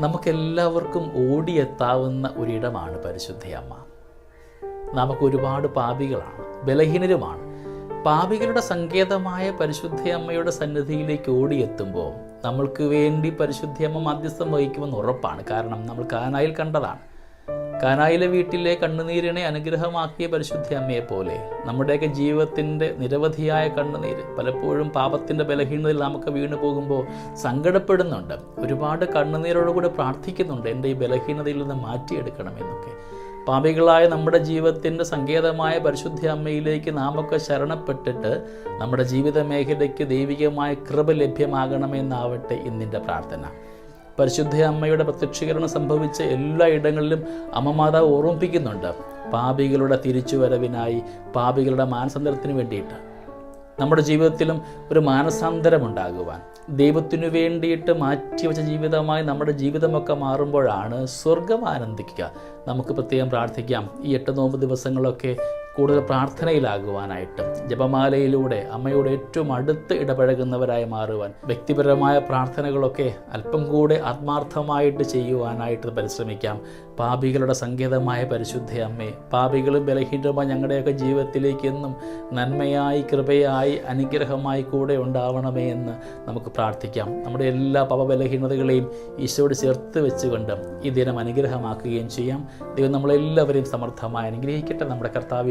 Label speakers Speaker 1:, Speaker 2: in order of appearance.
Speaker 1: നമുക്കെല്ലാവർക്കും ഓടിയെത്താവുന്ന ഒരിടമാണ് പരിശുദ്ധയമ്മ. നമുക്ക് ഒരുപാട് പാപികളാണ് ബലഹീനരുമാണ്. പാപികളുടെ സങ്കേതമായ പരിശുദ്ധയമ്മയുടെ സന്നിധിയിലേക്ക് ഓടിയെത്തുമ്പോൾ നമ്മൾക്ക് വേണ്ടി പരിശുദ്ധയമ്മ മധ്യസ്ഥം വഹിക്കുമെന്ന് ഉറപ്പാണ്. കാരണം നമ്മൾ കാനായിൽ കണ്ടതാണ്. കാനായിലെ വീട്ടിലെ കണ്ണുനീരിനെ അനുഗ്രഹമാക്കിയ പരിശുദ്ധ അമ്മയെ പോലെ നമ്മുടെയൊക്കെ ജീവിതത്തിന്റെ നിരവധിയായ കണ്ണുനീര് പലപ്പോഴും പാപത്തിന്റെ ബലഹീനതയിൽ നമുക്ക് വീണു പോകുമ്പോൾ സങ്കടപ്പെടുന്നുണ്ട്. ഒരുപാട് കണ്ണുനീരോടുകൂടി പ്രാർത്ഥിക്കുന്നുണ്ട്. എന്റെ ഈ ബലഹീനതയിൽ നിന്ന് മാറ്റിയെടുക്കണം എന്നൊക്കെ പാപികളായ നമ്മുടെ ജീവിതത്തിന്റെ സങ്കേതമായ പരിശുദ്ധ അമ്മയിലേക്ക് നാമൊക്കെ ശരണപ്പെട്ടിട്ട് നമ്മുടെ ജീവിത മേഖലയ്ക്ക് ദൈവികമായ കൃപ ലഭ്യമാകണമെന്നാവട്ടെ ഇന്നിന്റെ പ്രാർത്ഥന. പരിശുദ്ധ അമ്മയുടെ പ്രത്യക്ഷീകരണം സംഭവിച്ച എല്ലാ ഇടങ്ങളിലും അമ്മ മാതാവ് ഓർമ്മിപ്പിക്കുന്നുണ്ട്. പാപികളുടെ തിരിച്ചുവരവിനായി പാപികളുടെ മാനസാന്തരത്തിന് വേണ്ടിയിട്ട്. നമ്മുടെ ജീവിതത്തിലും ഒരു മാനസാന്തരം ഉണ്ടാകുവാൻ. ദൈവത്തിനു വേണ്ടിയിട്ട് മാറ്റിവെച്ച ജീവിതമായി നമ്മുടെ ജീവിതമൊക്കെ മാറുമ്പോഴാണ് സ്വർഗം ആനന്ദിക്കുക. നമുക്ക് പ്രത്യേകം പ്രാർത്ഥിക്കാം. ഈ എട്ട് നോമ്പ് ദിവസങ്ങളൊക്കെ കൂടുതൽ പ്രാർത്ഥനയിലാകുവാനായിട്ട് ജപമാലയിലൂടെ അമ്മയോട് ഏറ്റവും അടുത്ത് ഇടപഴകുന്നവരായി മാറുവാൻ വ്യക്തിപരമായ പ്രാർത്ഥനകളൊക്കെ അല്പം കൂടെ ആത്മാർത്ഥമായിട്ട് ചെയ്യുവാനായിട്ട് പരിശ്രമിക്കാം. പാപികളുടെ സങ്കേതമായ പരിശുദ്ധ അമ്മേ പാപികളും ബലഹീനരുമായ ഞങ്ങളുടെയൊക്കെ ജീവിതത്തിലേക്ക് എന്നും നന്മയായി കൃപയായി അനുഗ്രഹമായി കൂടെ ഉണ്ടാവണമേ എന്ന് നമുക്ക് പ്രാർത്ഥിക്കാം. നമ്മുടെ എല്ലാ പാപബലഹീനതകളെയും ഈശോട് ചേർത്ത് വെച്ചുകൊണ്ട് ഈ ദിനം അനുഗ്രഹമാക്കുകയും ചെയ്യാം. ദൈവം നമ്മളെല്ലാവരെയും സമർത്ഥമായി അനുഗ്രഹിക്കട്ടെ. നമ്മുടെ കർത്താവ്